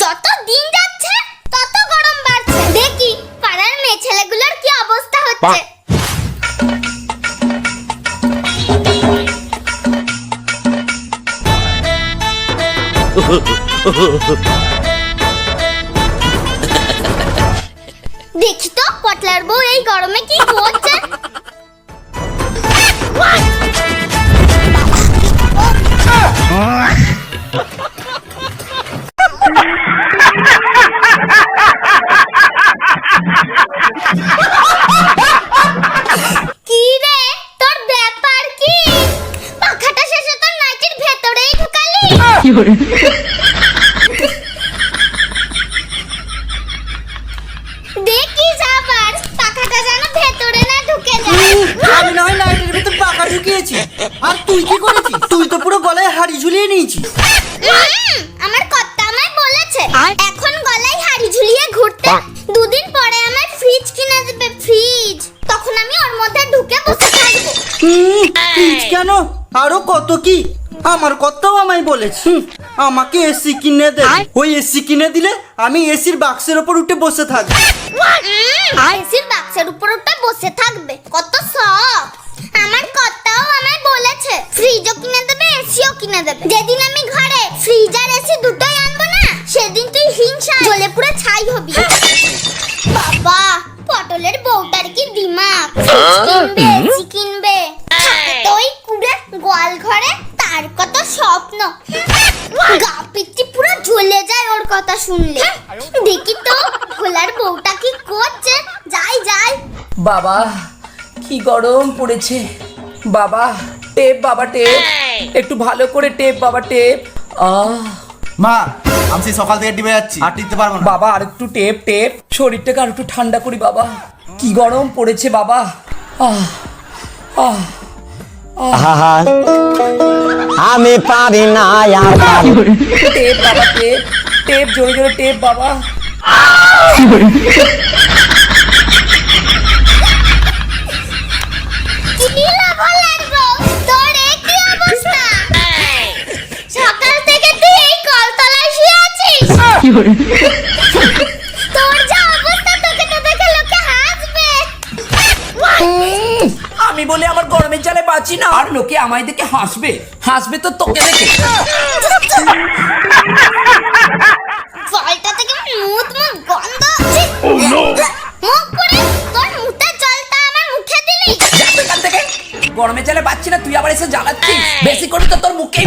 যত দিন যাচ্ছে তত গরম বাড়ছে। দেখি পাড়ার মেয়ে ছেলেগুলোর কি অবস্থা হচ্ছে? দেখি তো পটলার বউ এই গরমে কি কি রে? ঢুকিয়েছি। আর তুই কি করেছিস? তুই তো পুরো গলায় হাড়ি ঝুলিয়ে নিয়েছিস। আমার কর্তা আমায় বলেছে এখন গলায় হাড়ি ঝুলিয়ে ঘুরতে দুদিন পরে আমার ফ্রিজ কিনে দেবে ফ্রিজ তখন আমি ওর মধ্যে ঢুকে বসে থাকব। ফ্রিজ কেন? আরও কত কি? আমার কথাও আমায় বলেছে। আমাকে এসি কিনে দে। ওই এসি কিনে দিলে আমি এসির বাক্সের উপর উঠে বসে থাকব। এসির বাক্সের উপর উঠে বসে থাকবে। কত শখ পটলের বউটার কি দিমাগ? কিনবে কিনবে থাকে তো ওই কুড়ে গোয়াল ঘরে তার কত স্বপ্ন। গা পিত্তি পুরো জ্বলে যায় ওর কথা শুনলে। দেখি তো ভোলার বউটা কি করছে? যাই যাই। বাবা কি গরম পড়েছে। বাবা টেপ বাবা টেপ। একটু ভালো করে টেপ বাবা টেপ। আহ। মা আমি সেই সকাল থেকে ডিবে যাচ্ছি আর টিপতে পারব না। বাবা আর একটু টেপ টেপ। শরীরটাকে আর একটু ঠান্ডা করি বাবা। কি গরম পড়েছে বাবা। আহ আহ আমি পারি না আর টেপ বাবা টেপ। টেপ জোরে জোরে টেপ বাবা। আমি বলে আমার গরমের জালে বাঁচি না। আর লোকে আমায় দেখে হাসবে। হাসবে তো তোকে দেখে। জলটা থেকে মুত মুত গন্ধ মুখ করে তোর মুখের জলটা আমার মুখে দিলি। যা এখান থেকে গরমের জালে বাঁচছি না তুই আবার এসে জ্বালাচ্ছিস। বেশি করে তো তোর মুখেই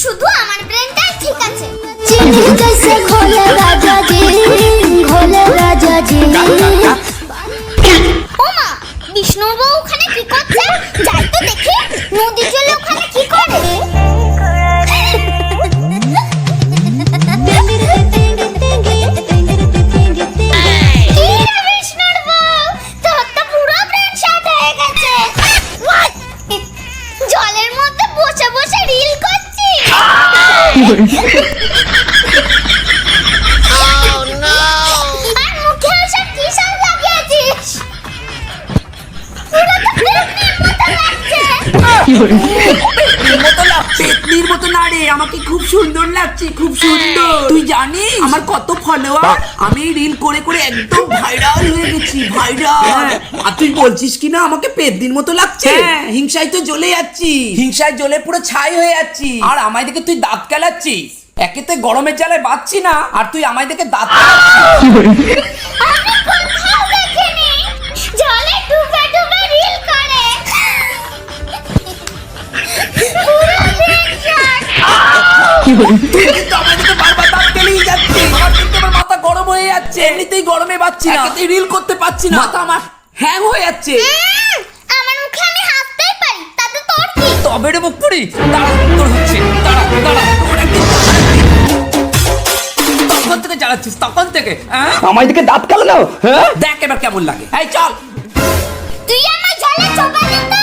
শুধু আমার ব্রেনটাই ঠিক আছে। চিনি কাছে রাজা রাজা বিষ্ণু বউ ওখানে কি করছে? যাই তো দেখি নদী চলে ওখানে পেতনির মতো লাগছে পেতনির মতো না রে আমাকে খুব সুন্দর লাগছে খুব সুন্দর তুই জানিস আমার কত ফলোয়ার আমি রিল করে করে একদম ভাইরাল হয়ে। গেছি ভাইরাল আর তুই বলছিস কি না আমাকে পেতনির মতো লাগছে হিংসায় তো জ্বলে যাচ্ছি হিংসায় জ্বলে পুরো ছাই হয়ে যাচ্ছি আর আমায় দেখে তুই দাঁত কেলাচ্ছিস। একে তো গরমের জ্বালায় বাঁচছি না আর তুই আমায় দেখে দাঁত জলে মাথা গরম হয়ে যাচ্ছে এমনিতেই গরমে পাচ্ছি না। রিল করতে পারছি না। মাথা আমার হ্যাং হয়ে যাচ্ছে। উম, আমার মুখে আমি হাসতেই পারি তাতে তোর কি? তবে রে মুখ পুরি। দাঁড়া তোর হচ্ছে। দাঁড়া। লাগাচ্ছিস তখন থেকে আমার দিকে দাঁত কালো হ্যাঁ? দেখ এবার কেমন লাগে। এই চল। তুই আমার জলে চোপা দিতো